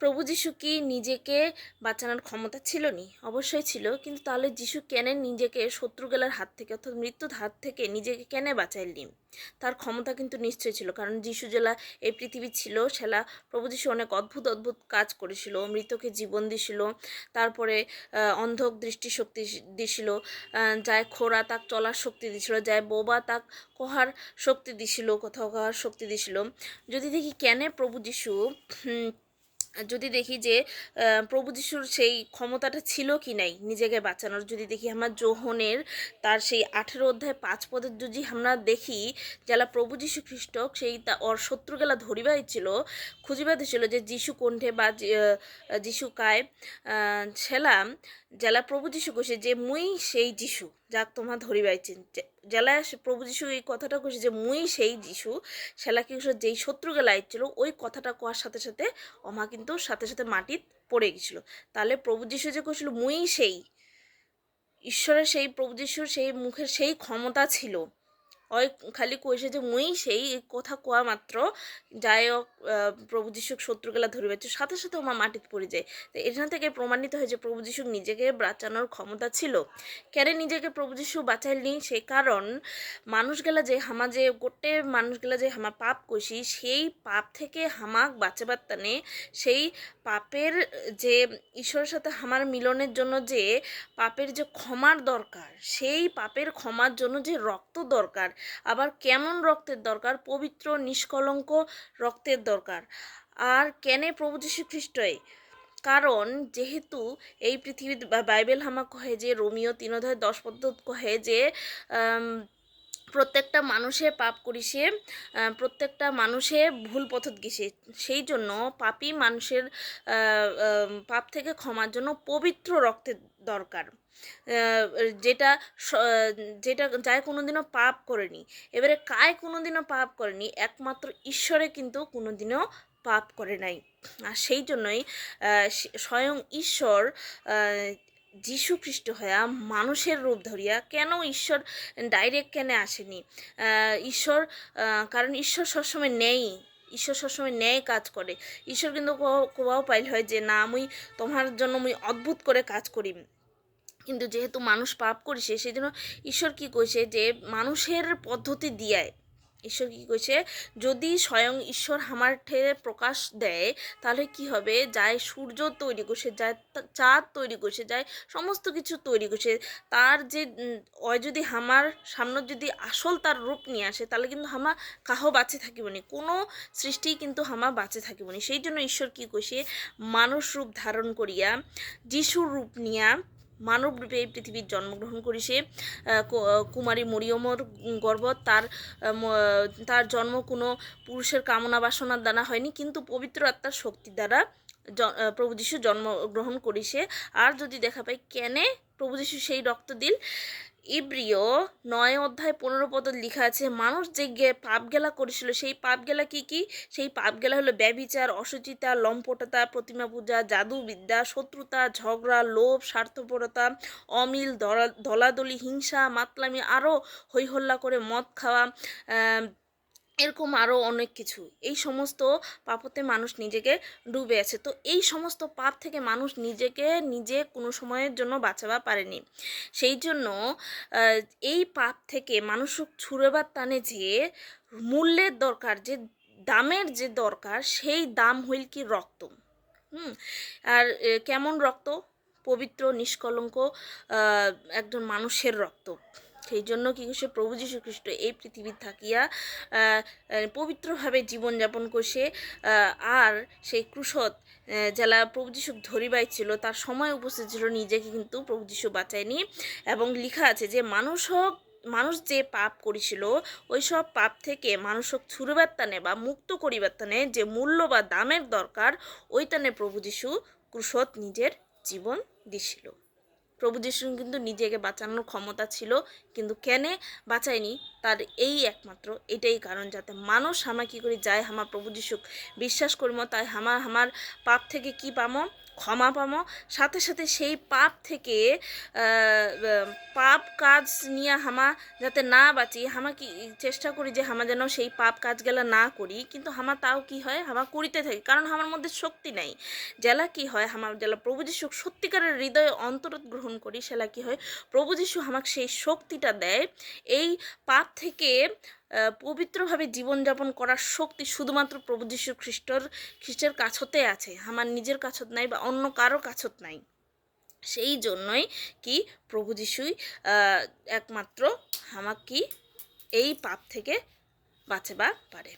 প্রভু যিশু কি নিজেকে বাঁচানোর ক্ষমতা ছিল নি অবশ্যই ছিল, কিন্তু তাহলে যিশু কেন নিজেকে শত্রুগেলার হাত থেকে অর্থাৎ মৃত্যুর হাত থেকে নিজেকে কেন বাঁচাইলি? তার ক্ষমতা কিন্তু নিশ্চয় ছিল, কারণ যিশু জেলা এই পৃথিবী ছিল, সেলা প্রভু যিশু অনেক অদ্ভুত অদ্ভুত কাজ করেছিল, মৃতকে জীবন দিছিল, তারপরে অন্ধক দৃষ্টিশক্তি দিছিল যায় খোরা তাক চলার শক্তি দিছিল, যায় বোবা তাক কহার শক্তি দিছিল, কোথাও কহার শক্তি দিছিল। যদি দেখি কেন প্রভু যিশু যদি দেখি যে প্রভু যিশুর সেই ক্ষমতাটা ছিল কি নাই নিজেকে বাঁচানোর, যদি দেখি আমার যোহনের তার সেই আঠেরো অধ্যায় পাঁচ পদের যদি আমরা দেখি, যারা প্রভু যিশু খ্রিস্ট, সেই তা, ওর শত্রুগেলা ধরিবাই ছিল খুঁজিবাদ ছিল যে যিশু কণ্ঠে বা যিশু কায় ছেলাম যারা প্রভু যিশু কোষে যে মুই সেই যিশু যাক তোমার ধরিবাইছেন জেলা প্রভু যিশু, এই কথাটা কোষে যে মুই সেই যিশু সেলা কি যেই শত্রুগেলা আইছিল, ওই কথাটা কোয়ার সাথে সাথে অমা কিন্তু সাথে সাথে মাটিত পড়ে গেছিল। তাহলে প্রভু যিশু যে কইছিল মুই সেই, ঈশ্বরের সেই, প্রভু যিশুর সেই মুখের সেই ক্ষমতা ছিল ওই খালি কইছে যে মুই সেই কথা কোয়া মাত্র। যাই হোক প্রভু যিশুক শত্রুগুলা ধরে পাচ্ছে সাথে সাথে আমার মাটিতে পড়ে যায়। তো এখান থেকে প্রমাণিত হয় যে প্রভু যিশুর নিজেকে বাঁচানোর ক্ষমতা ছিল। কেন নিজেকে প্রভু যিশু বাঁচাইনি সে কারণ মানুষগুলা যে হামা যে, গোটে মানুষগুলা যে হামা পাপ কইছি, সেই পাপ থেকে হামাক বাঁচাবার টানে সেই পাপের, যে ঈশ্বরের সাথে হামার মিলনের জন্য যে পাপের যে ক্ষমার দরকার, সেই পাপের ক্ষমার জন্য যে রক্ত দরকার, আবার কেমন রক্তের দরকার? পবিত্র, নিষ্কলঙ্ক রক্তের দরকার। আর কেনে প্রভু যীশু খ্রিস্টই? কারণ যেহেতু এই পৃথিবীর বাইবেল হামা কহে যে, রোমিও তিন অধ্যায় দশ পদ্ধত কহে যে প্রত্যেকটা মানুষে পাপ করিছে প্রত্যেকটা মানুষে ভুল পথত গেছে সেই জন্য পাপী মানুষের পাপ থেকে ক্ষমার জন্য পবিত্র রক্তের দরকার। যেটা যেটা যায় কোনোদিনও পাপ করেনি। এবারে কায় কোনোদিনও পাপ করেনি, একমাত্র ঈশ্বরে কিন্তু কোনোদিনও পাপ করে নাই। আর সেই জন্যই স্বয়ং ঈশ্বর যীশু খ্রিস্ট হইয়া মানুষের রূপ ধরিয়া কেন ঈশ্বর ডাইরেক্ট কেন আসেনি? ঈশ্বর কারণ ঈশ্বর সবসময় নেই। ঈশ্বর সবসময় ন্যায় কাজ করে। ঈশ্বর কিন্তু কো- কোয়াও পাইল হয় যে, না আমি তোমার জন্য আমি অদ্ভুত করে কাজ করি। কিন্তু যেহেতু মানুষ পাপ করেছে সেই জন্য ঈশ্বর কি কইছে যে, মানুষের পদ্ধতি দিয়ায়। ঈশ্বর কি কইছে? যদি স্বয়ং ঈশ্বর আমার ঠেলে প্রকাশ দেয়, তাহলে কি হবে? যায় সূর্য তৈরি করছে যায় চাঁদ তৈরি করছে যায় সমস্ত কিছু তৈরি করছে তার যে অয় যদি হামার সামনে যদি আসল তার রূপ নিয়ে আসে, তাহলে কিন্তু হামা কাহ বাঁচে থাকিব থাকিবনি, কোনো সৃষ্টি কিন্তু হামা বাঁচে থাকিব থাকিবনি। সেই জন্য ঈশ্বর কি কইছে? মানুষ রূপ ধারণ করিয়া, যিশুর রূপ নিয়া মানব রূপে এই পৃথিবীর জন্মগ্রহণ করি সে কুমারী মরিয়মর গর্ব। তার তার জন্ম কোনো পুরুষের কামনা বাসনার দ্বারা হয়নি, কিন্তু পবিত্র আত্মার শক্তির দ্বারা প্রভু যিশু জন্মগ্রহণ করিছে আর যদি দেখা পাই কেনে প্রভু যিশু সেই রক্ত দিল ইব্রিয় নয় অধ্যায় পনেরো পদ লিখা আছে, মানুষ যে পাপ গেলা করেছিল, সেই পাপ গেলা কি কি? সেই পাপ গেলা হলো ব্যবিচার অসুচিতা, লম্পটতা প্রতিমা পূজা জাদুবিদ্যা, শত্রুতা, ঝগড়া, লোভ, স্বার্থপরতা, অমিল দলা- দলাদলি হিংসা, মাতলামি আরও হৈহল্লা করে মদ খাওয়া এরকম আরও অনেক কিছু। এই সমস্ত পাপতে মানুষ নিজেকে ডুবে আছে। তো এই সমস্ত পাপ থেকে মানুষ নিজেকে নিজে কোনো সময়ের জন্য বাঁচাবা পারেনি। সেই জন্য এই পাপ থেকে মানুষ ছুড়েবার টানে যে মূল্যের দরকার, যে দামের যে দরকার, সেই দাম হইল কি রক্ত। হুম? আর কেমন রক্ত? পবিত্র, নিষ্কলঙ্ক একজন মানুষের রক্ত। সেই জন্য কি করছে প্রভু যীশু খ্রিস্ট এই পৃথিবীর থাকিয়া পবিত্রভাবে জীবনযাপন করছে আর সেই ক্রুশত যারা প্রভু যীশু ধরিবাই ছিল, তার সময় উপস্থিত ছিল, নিজেকে কিন্তু প্রভু যীশু বাঁচায়নি। এবং লেখা আছে যে, মানুষ হোক, মানুষ যে পাপ করেছিল ওই সব পাপ থেকে মানুষক ছুড়বার টানে বা মুক্ত করিবার টানে, যে মূল্য বা দামের দরকার ওই টানে প্রভু যীশু ক্রুশত নিজের জীবন দিছিল। প্রভু যিশুর কিন্তু নিজেকে বাঁচানোর ক্ষমতা ছিল, কিন্তু কেনে বাঁচায়নি? তার এই একমাত্র, এটাই কারণ যাতে মানুষ হামা কী করি যায়, হামা প্রভু যিশুক বিশ্বাস করব তাই হামা, হামার পাপ থেকে কি পামো? ক্ষমা পামো সাথে সাথে সেই পাপ থেকে পাপ কাজ নিয়ে হামা যাতে না বাঁচি, হামা কি চেষ্টা করি যে হামা যেন সেই পাপ কাজগুলো না করি। কিন্তু হামা তাও কি হয়? হামা করিতে থাকি। কারণ আমার মধ্যে শক্তি নাই। জেলা কি হয়? হামা জেলা প্রভু যিশু সত্যিকারের হৃদয়ে অন্তরত গ্রহণ করি, সেলা কি হয়? প্রভু যিশু আমাকে সেই শক্তিটা দেয়। এই পাপ থেকে পবিত্রভাবে জীবনযাপন করার শক্তি শুধুমাত্র প্রভু যীশু খ্রিস্টর, খ্রিস্টের কাছতে আছে। আমার নিজের কাছত নাই বা অন্য কারও কাছত নাই। সেই জন্যই কি প্রভু যিশুই একমাত্র আমাকে কি এই পাপ থেকে বাঁচাবা পারে।